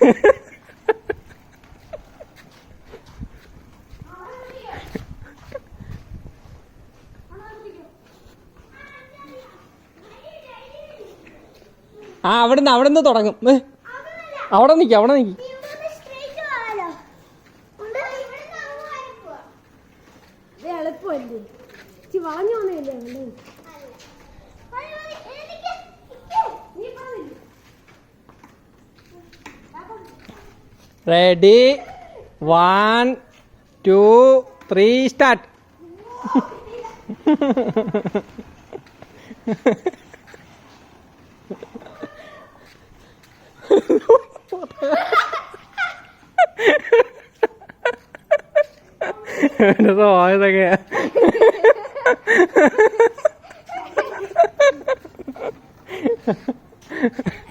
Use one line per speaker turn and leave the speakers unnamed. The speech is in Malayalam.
Ha ha.
ആ അവിടെ നിന്ന് അവിടെ അവിടുന്ന് തുടങ്ങും. അവിടെ നിൽക്കി അവിടെ നിൽക്കി
എളുപ്പമല്ലേ ഇച്ചി വളഞ്ഞു
Nó sao hỏi ra kìa Ha ha ha.